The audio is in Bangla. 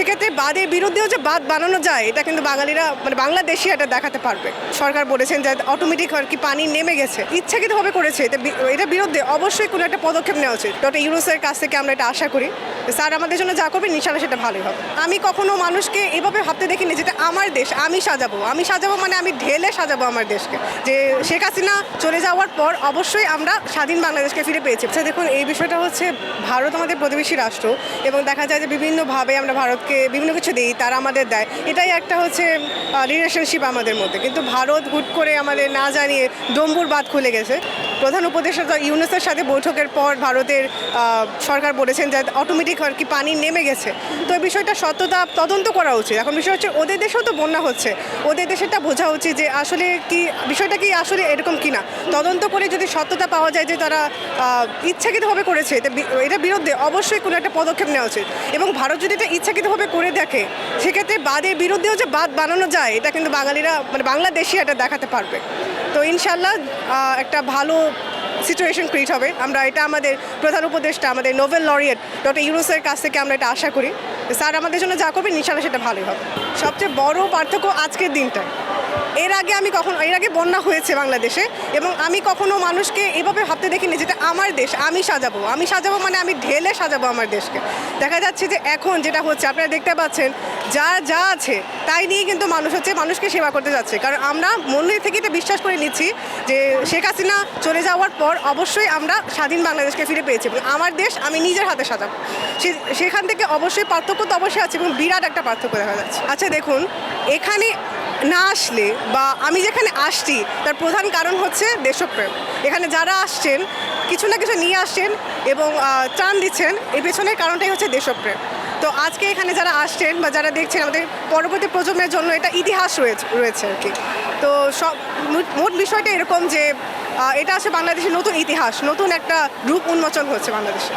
সেক্ষেত্রে বাদের বিরুদ্ধেও যে বাদ বানানো যায়, এটা কিন্তু বাঙালিরা মানে বাংলাদেশি এটা দেখাতে পারবে। সরকার বলেছেন যে অটোমেটিক আর কি পানি নেমে গেছে। ইচ্ছাকৃতভাবে করেছে, এটা এটার বিরুদ্ধে অবশ্যই কোনো একটা পদক্ষেপ নেওয়া উচিত। ডক্টর ইউনুসের কাছ থেকে আমরা এটা আশা করি স্যার আমাদের জন্য যা করবে ইনশাল্লাহ সেটা ভালোই হবে। আমি কখনো মানুষকে এভাবে ভাবতে দেখিনি যেটা আমার দেশ, আমি সাজাবো। আমি সাজাবো মানে আমি ঢেলে সাজাবো আমার দেশকে। যে শেখ হাসিনা চলে যাওয়ার পর অবশ্যই আমরা স্বাধীন বাংলাদেশকে ফিরে পেয়েছি। আচ্ছা দেখুন, এই বিষয়টা হচ্ছে ভারত আমাদের প্রতিবেশী রাষ্ট্র এবং দেখা যায় যে বিভিন্নভাবে আমরা ভারতকে বিভিন্ন কিছু দিই, তারা আমাদের দেয়। এটাই একটা হচ্ছে রিলেশনশিপ আমাদের মধ্যে। কিন্তু ভারত হুট করে আমাদের না জানিয়ে ডম্বুর বাদ খুলে গেছে। প্রধান উপদেষ্টা ইউনুসের সাথে বৈঠকের পর ভারতের সরকার বলেছেন যে অটোমেটিক আর কি পানি নেমে গেছে। তো এই বিষয়টা সত্যতা তদন্ত করা উচিত। এখন বিষয় হচ্ছে ওদের দেশেও তো বন্যা হচ্ছে। ওদের দেশেরটা বোঝা উচিত যে আসলে কি, বিষয়টা কি আসলে এরকম কিনা। তদন্ত করে যদি সত্যতা পাওয়া যায় যে তারা ইচ্ছাকৃতভাবে করেছে, এটা বিরুদ্ধে অবশ্যই কোনো একটা পদক্ষেপ নেওয়া উচিত। এবং ভারত যদি এটা ইচ্ছাকৃতভাবে করে দেখে, সেক্ষেত্রে বাদের বিরুদ্ধেও যে বাদ বানানো যায়, এটা কিন্তু বাঙালিরা মানে বাংলাদেশি এটা দেখাতে পারবে। তো ইনশাল্লাহ একটা ভালো সিচুয়েশন ক্রিয়েট হবে। আমরা এটা আমাদের প্রধান উপদেষ্টা, আমাদের নোবেল লরিয়েট ডক্টর ইউরোসের কাছ থেকে আমরা এটা আশা করি। স্যার, আমাদের জন্য যা করবেন ইনশাল্লাহ সেটা ভালোই হবে। সবচেয়ে বড় পার্থক্য আজকের দিনটা এর আগে আমি কখনো, এর আগে বন্যা হয়েছে বাংলাদেশে এবং আমি কখনো মানুষকে এভাবে ভাবতে দেখিনি যেটা আমার দেশ, আমি সাজাবো। আমি সাজাবো মানে আমি ঢেলে সাজাবো আমার দেশকে। দেখা যাচ্ছে যে এখন যেটা হচ্ছে, আপনারা দেখতে পাচ্ছেন, যা যা আছে, তাই নিয়ে কিন্তু মানুষ হচ্ছে মানুষকে সেবা করতে যাচ্ছে। কারণ আমরা মনে থেকে এটা বিশ্বাস করে নিচ্ছি যে শেখ হাসিনা চলে যাওয়ার পর অবশ্যই আমরা স্বাধীন বাংলাদেশকে ফিরে পেয়েছি আমার দেশ আমি নিজের হাতে সাজাবো। সেখান থেকে অবশ্যই পার্থক্য তো অবশ্যই আছে এবং বিরাট একটা পার্থক্য দেখা যাচ্ছে। আচ্ছা দেখুন, এখানে না আসলে বা আমি যেখানে আসছি, তার প্রধান কারণ হচ্ছে দেশপ্রেম। এখানে যারা আসছেন, কিছু না কিছু নিয়ে আসছেন এবং ত্রাণ দিচ্ছেন এই পেছনের কারণটাই হচ্ছে দেশপ্রেম। তো আজকে এখানে যারা আসছেন বা যারা দেখছেন আমাদের পরবর্তী প্রজন্মের জন্য এটা ইতিহাস রয়েছে রয়েছে আর কি। তো সব, মোট- বিষয়টা এরকম যে এটা আছে বাংলাদেশের নতুন ইতিহাস, নতুন একটা রূপ উন্মোচন হচ্ছে বাংলাদেশে।